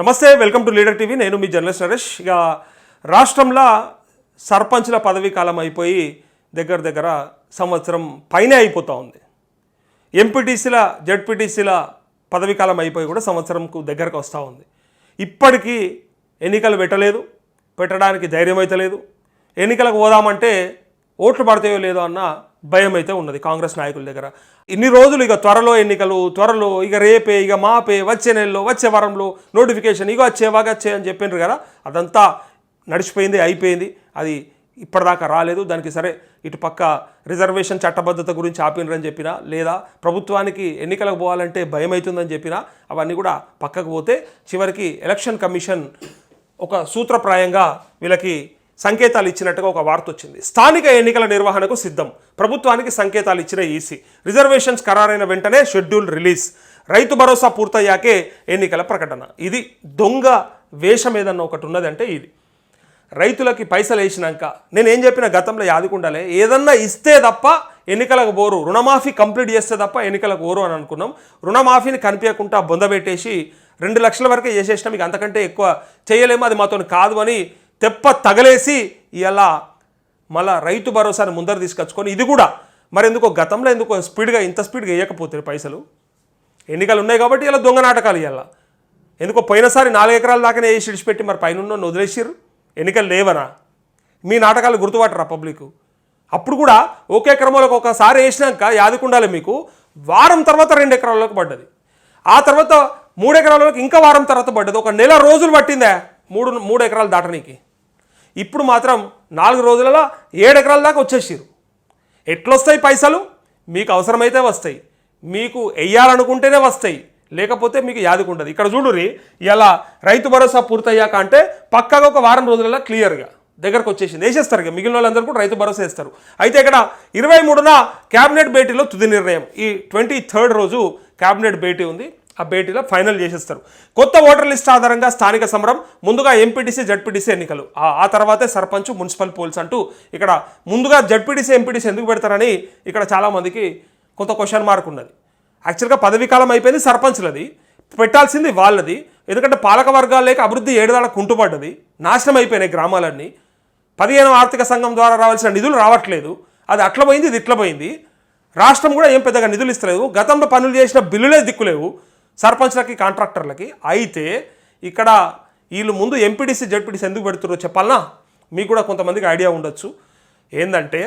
నమస్తే welcome to leader TV. నేను మీ journalist Naresh. ఇక రాష్ట్రంలో సర్పంచ్ల పదవీ కాలం అయిపోయి దగ్గర దగ్గర సంవత్సరం పైనే అయిపోతూ ఉంది. ఎంపీటీసీల జడ్పీటీసీల పదవీ కాలం అయిపోయి కూడా సంవత్సరంకు దగ్గరకు వస్తూ ఉంది. ఇప్పటికీ ఎన్నికలు పెట్టలేదు పెట్టడానికి ధైర్యం అయితే లేదు ఎన్నికలకు పోదామంటే ఓట్లు పడతాయో లేదో అన్న భయం అయితే ఉన్నది కాంగ్రెస్ నాయకుల దగ్గర. ఇన్ని రోజులు ఇక త్వరలో ఎన్నికలు త్వరలో ఇక రేపే ఇక మాపే వచ్చే నెలలో వచ్చే వారంలో నోటిఫికేషన్ ఇక వచ్చే వాగచ్చే అని చెప్పిండ్రు కదా అదంతా నడిచిపోయింది అయిపోయింది. అది ఇప్పటిదాకా రాలేదు. దానికి సరే ఇటు పక్క రిజర్వేషన్ చట్టబద్ధత గురించి ఆపినరని చెప్పినా లేదా ప్రభుత్వానికి ఎన్నికలకు పోవాలంటే భయం అవుతుందని చెప్పినా అవన్నీ కూడా పక్కకు పోతే చివరికి ఎలక్షన్ కమిషన్ ఒక సూత్రప్రాయంగా వీళ్ళకి సంకేతాలు ఇచ్చినట్టుగా ఒక వార్త వచ్చింది. స్థానిక ఎన్నికల నిర్వహణకు సిద్ధం. ప్రభుత్వానికి సంకేతాలు ఇచ్చిన ఈసీ. రిజర్వేషన్స్ ఖరారైన వెంటనే షెడ్యూల్ రిలీజ్. రైతు భరోసా పూర్తయ్యాకే ఎన్నికల ప్రకటన. ఇది దొంగ వేషం ఏదన్నా ఒకటి ఉన్నదంటే ఇది. రైతులకి పైసలు వేసినాక నేను ఏం చెప్పిన గతంలో యాదుకుండాలే ఏదన్నా ఇస్తే తప్ప ఎన్నికలకు పోరు. రుణమాఫీ కంప్లీట్ చేస్తే తప్ప ఎన్నికలకు పోరు అని అనుకున్నాం. రుణమాఫీని కనిపించకుండా బొందబెట్టేసి రెండు లక్షల వరకే చేసేసినా. మీకు అంతకంటే ఎక్కువ చేయలేము. అది మాతో కాదు అని తెప్ప తగలేసి ఇలా మళ్ళా రైతు భరోసాని ముందర తీసుకొచ్చుకొని ఇది కూడా మరి ఎందుకో గతంలో ఎందుకో స్పీడ్గా ఇంత స్పీడ్గా వేయకపోతే పైసలు. ఎన్నికలు ఉన్నాయి కాబట్టి ఇలా దొంగ నాటకాలు ఇలా ఎందుకో పోయినసారి నాలుగు ఎకరాల దాకానే వేసి విడిచిపెట్టి మరి పైన వదిలేసిర్రు. ఎన్నికలు లేవనా? మీ నాటకాలు గుర్తుపట్టరా పబ్లిక్? అప్పుడు కూడా ఒకే క్రమంలోకి ఒకసారి వేసినాక యాదుకుండాలి మీకు వారం తర్వాత రెండు ఎకరాల్లోకి పడ్డది. ఆ తర్వాత మూడు ఎకరాలలోకి ఇంకా వారం తర్వాత పడ్డది. ఒక నెల రోజులు పట్టిందే మూడు మూడు ఎకరాలు దాటనీకి. ఇప్పుడు మాత్రం నాలుగు రోజులలో ఏడు ఎకరాల దాకా వచ్చేసారు ఎట్లొస్తాయి పైసలు? మీకు అవసరమైతే వస్తాయి. మీకు వెయ్యాలనుకుంటేనే వస్తాయి. లేకపోతే మీకు యాదుకుంటుంది ఇక్కడ చూడురి ఇలా రైతు భరోసా పూర్తయ్యాక అంటే పక్కగా ఒక వారం రోజులలో క్లియర్గా దగ్గరకు వచ్చేసింది. వేసేస్తారు ఇక మిగిలిన వాళ్ళందరూ కూడా రైతు భరోసా వేస్తారు. అయితే ఇక్కడ ఇరవై మూడున క్యాబినెట్ భేటీలో తుది నిర్ణయం. ఈ ట్వంటీ థర్డ్ రోజు క్యాబినెట్ భేటీ ఉంది. ఆ భేటీలో ఫైనల్ చేసేస్తారు. కొత్త ఓటర్ లిస్ట్ ఆధారంగా స్థానిక సమరం ముందుగా ఎంపీటీసీ జడ్పీటీసీ ఎన్నికలు. ఆ- తర్వాతే సర్పంచ్ మున్సిపల్ పోల్స్ అంటూ ఇక్కడ ముందుగా జడ్పీటీసీ ఎంపీటీసీ ఎందుకు పెడతారని ఇక్కడ చాలామందికి కొంత క్వశ్చన్ మార్క్ ఉన్నది. యాక్చువల్గా పదవీ కాలం అయిపోయింది సర్పంచ్లది. పెట్టాల్సింది వాళ్ళది. ఎందుకంటే పాలక వర్గాలు లేక అభివృద్ధి ఏడుదాళ్ళ కుంటుపడ్డది. నాశనం అయిపోయినాయి గ్రామాలన్నీ. పదిహేను ఆర్థిక సంఘం ద్వారా రావాల్సిన నిధులు రావట్లేదు. అది అట్ల పోయింది ఇది ఇట్ల పోయింది రాష్ట్రం కూడా ఏం పెద్దగా నిధులు ఇస్తలేదు. గతంలో పనులు చేసిన బిల్లులే దిక్కులేవు. సర్పంచ్లకి కాంట్రాక్టర్లకి అయితే ఇక్కడ వీళ్ళు ముందు ఎంపీడీసీ జడ్పీడీసీ ఎందుకు పెడుతున్నారో చెప్పాలనా? మీకు కూడా కొంతమందికి ఐడియా ఉండొచ్చు. ఏంటంటే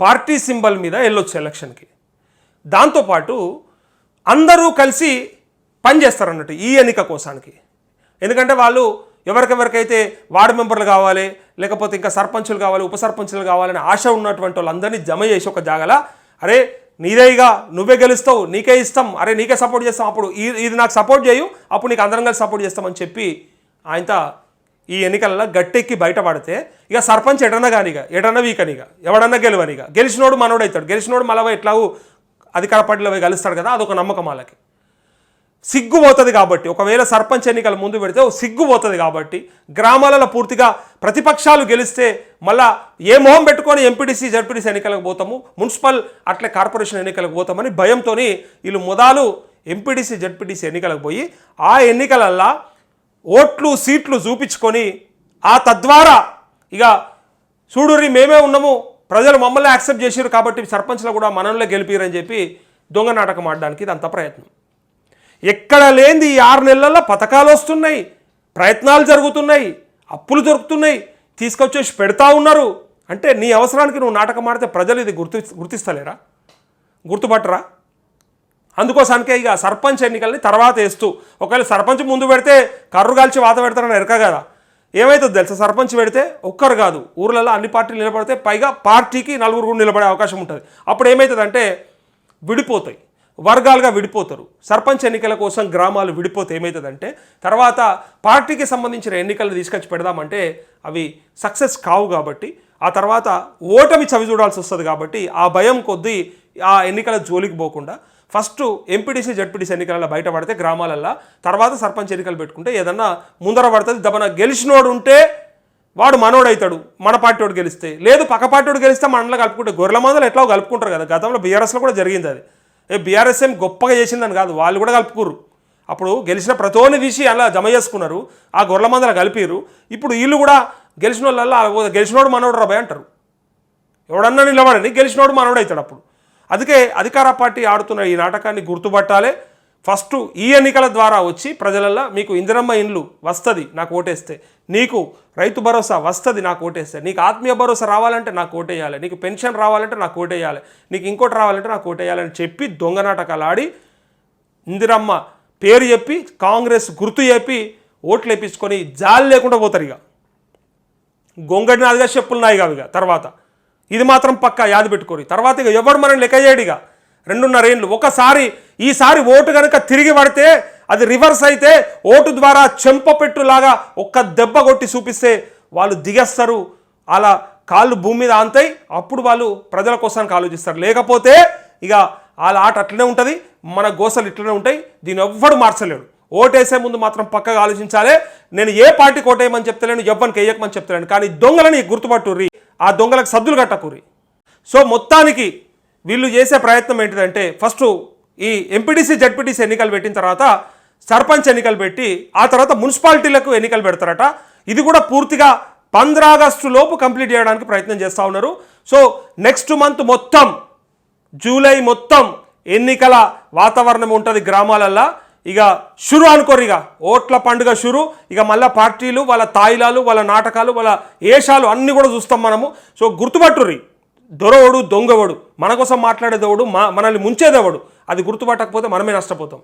పార్టీ సింబల్ మీద వెళ్ళొచ్చు ఎలక్షన్కి. దాంతోపాటు అందరూ కలిసి పనిచేస్తారు అన్నట్టు ఈ ఎన్నిక కోసానికి. ఎందుకంటే వాళ్ళు ఎవరికెవరికైతే వార్డు మెంబర్లు కావాలి లేకపోతే ఇంకా సర్పంచులు కావాలి ఉప సర్పంచులు కావాలని ఆశ ఉన్నటువంటి వాళ్ళందరినీ జమ చేసి ఒక జాగల అరే నీదేగా నువ్వే గెలుస్తావు నీకే ఇస్తాం అరే నీకే సపోర్ట్ చేస్తాం అప్పుడు ఇది నాకు సపోర్ట్ చేయు అప్పుడు నీకు అందరం కలిసి సపోర్ట్ చేస్తామని చెప్పి ఆయనతో ఈ ఎన్నికలలో గట్టెక్కి బయటపడితే ఇక సర్పంచ్ ఎడన్నా కానిక ఎడన్నా వీకనిక ఎవడన్నా గెలవనిగా గెలిచినోడు మనోడు అవుతాడు గెలిచినోడు మళ్ళీ ఎట్లాగూ అధికార పార్టీలో కలుస్తాడు కదా అదొక నమ్మకం వాళ్ళకి. సిగ్గు పోతుంది కాబట్టి. ఒకవేళ సర్పంచ్ ఎన్నికలు ముందు పెడితే సిగ్గు పోతుంది కాబట్టి గ్రామాలలో పూర్తిగా ప్రతిపక్షాలు గెలిస్తే మళ్ళా ఏ మొహం పెట్టుకొని ఎంపీటీసీ జడ్పీటీసీ ఎన్నికలకు పోతాము? మున్సిపల్ అట్లే కార్పొరేషన్ ఎన్నికలకు పోతామని భయంతో వీళ్ళు మొదలు ఎంపీటీసీ జడ్పీటీసీ ఎన్నికలకు పోయి ఆ ఎన్నికలల్లా ఓట్లు సీట్లు చూపించుకొని ఆ తద్వారా ఇక చూడుర్రి మేమే ఉన్నాము ప్రజలు మమ్మల్ని యాక్సెప్ట్ చేసారు కాబట్టి సర్పంచ్లు కూడా మనల్ని గెలిపారని చెప్పి దొంగ నాటకం ఆడడానికి ఇదంతా ప్రయత్నం. ఎక్కడ లేనిది ఈ ఆరు నెలల్లో పథకాలు వస్తున్నాయి ప్రయత్నాలు జరుగుతున్నాయి అప్పులు దొరుకుతున్నాయి తీసుకొచ్చేసి పెడతా ఉన్నారు. అంటే నీ అవసరానికి నువ్వు నాటకం ఆడితే ప్రజలు ఇది గుర్తు గుర్తిస్తలేరా? గుర్తుపట్టరా? అందుకోసానికే ఇక సర్పంచ్ ఎన్నికల్ని తర్వాత వేస్తూ ఒకవేళ సర్పంచ్ ముందు పెడితే కర్రు కాల్చి వాత పెడతారని ఎరక కదా. ఏమవుతుంది తెలుసా? సర్పంచ్ పెడితే ఒక్కరు కాదు ఊర్లలో అన్ని పార్టీలు నిలబడితే పైగా పార్టీకి నలుగురు నిలబడే అవకాశం ఉంటుంది. అప్పుడు ఏమవుతుందంటే విడిపోతాయి. వర్గాలుగా విడిపోతారు. సర్పంచ్ ఎన్నికల కోసం గ్రామాలు విడిపోతే ఏమవుతుందంటే తర్వాత పార్టీకి సంబంధించిన ఎన్నికలు తీసుకొచ్చి పెడదామంటే అవి సక్సెస్ కావు కాబట్టి ఆ తర్వాత ఓటమి చవి చూడాల్సి వస్తుంది కాబట్టి ఆ భయం కొద్దీ ఆ ఎన్నికల జోలికి పోకుండా ఫస్ట్ ఎంపీటీసీ జడ్పీటీసీ ఎన్నికలలో బయటపడితే గ్రామాలల్లో తర్వాత సర్పంచ్ ఎన్నికలు పెట్టుకుంటే ఏదన్నా ముందర పడుతుంది దమన గెలిచినోడు ఉంటే వాడు మనోడవుతాడు మన పార్టీ వాడు గెలిస్తే. లేదు పక్క పార్టీ వాడు గెలిస్తే మనలో కలుపుకుంటే గొర్రెల మందులు ఎట్లా కలుపుకుంటారు కదా గతంలో బీఆర్ఎస్లో కూడా జరిగింది అది. ఏ బీఆర్ఎస్ఎం గొప్పగా చేసిందని కాదు వాళ్ళు కూడా కలుపుకుర్రు. అప్పుడు గెలిచిన ప్రతోని తీసి అలా జమ చేసుకున్నారు ఆ గొర్రెల మందల కలిపిరు ఇప్పుడు వీళ్ళు కూడా గెలిచిన వాళ్ళల్లా గెలిచినోడు మనోడు రాబాయ్ అంటారు. ఎవడన్నా నిలబడని గెలిచినోడు మనోడు అవుతాడు అప్పుడు. అందుకే అధికార పార్టీ ఆడుతున్న ఈ నాటకాన్ని గుర్తుపట్టాలి. ఫస్ట్ ఈ ఎన్నికల ద్వారా వచ్చి ప్రజలల్లో మీకు ఇందిరమ్మ ఇండ్లు వస్తుంది నాకు ఓటేస్తే. నీకు రైతు భరోసా వస్తుంది నాకు ఓటేస్తే. నీకు ఆత్మీయ భరోసా రావాలంటే నాకు ఓటేయాలి. నీకు పెన్షన్ రావాలంటే నాకు ఓటేయాలి. నీకు ఇంకోటి రావాలంటే నాకు ఓటేయాలని చెప్పి దొంగ నాటకాలు ఆడి ఇందిరమ్మ పేరు చెప్పి కాంగ్రెస్ గుర్తు చెప్పి ఓట్లు వేపించుకొని జాలి లేకుండా పోతారు ఇక గొంగడి నాదిగా చెప్పులు నాయిగా ఇక తర్వాత. ఇది మాత్రం పక్కా యాది పెట్టుకోరు. తర్వాత ఇక ఎవరు మనం లెక్క చేయడిగా రెండున్నర ఏండ్లు. ఒకసారి ఈసారి ఓటు కనుక తిరిగి పడితే అది రివర్స్ అయితే ఓటు ద్వారా చెంపపెట్టులాగా ఒక్క దెబ్బ కొట్టి చూపిస్తే వాళ్ళు దిగేస్తారు. అలా కాళ్ళు భూమి మీద ఆంతాయి. అప్పుడు వాళ్ళు ప్రజల కోసానికి ఆలోచిస్తారు. లేకపోతే ఇక వాళ్ళ ఆట అట్లనే ఉంటుంది. మన గోసలు ఇట్లనే ఉంటాయి. దీన్ని ఎవ్వడు మార్చలేడు. ఓటేసే ముందు మాత్రం పక్కగా ఆలోచించాలి. నేను ఏ పార్టీకి ఓటేయమని చెప్తలేను ఎవ్వరికి వేయకమని చెప్తలేను. కానీ దొంగలని గుర్తుపట్టుర్రి. ఆ దొంగలకు సద్దులు కట్టకుర్రి సో మొత్తానికి వీళ్ళు చేసే ప్రయత్నం ఏంటిదంటే ఫస్ట్ ఈ ఎంపీటీసీ జడ్పీటీసీ ఎన్నికలు పెట్టిన తర్వాత సర్పంచ్ ఎన్నికలు పెట్టి ఆ తర్వాత మున్సిపాలిటీలకు ఎన్నికలు పెడతారట. ఇది కూడా పూర్తిగా పంద్రాగస్టు లోపు కంప్లీట్ చేయడానికి ప్రయత్నం చేస్తూ ఉన్నారు. సో నెక్స్ట్ మంత్ మొత్తం జూలై మొత్తం ఎన్నికల వాతావరణం ఉంటుంది గ్రామాలల్లో. ఇక షురు అనుకోరు ఇక. ఓట్ల పండుగ షురు. ఇక మళ్ళీ పార్టీలు వాళ్ళ తాయిలాలు వాళ్ళ నాటకాలు వాళ్ళ ఏషాలు అన్నీ కూడా చూస్తాం మనము. సో గుర్తుపట్టుర్రి. దొరవడు దొంగవడు. మన కోసం మాట్లాడేదెవడు మా మనల్ని ముంచేదేవడు అది గుర్తుపట్టకపోతే మనమే నష్టపోతాం.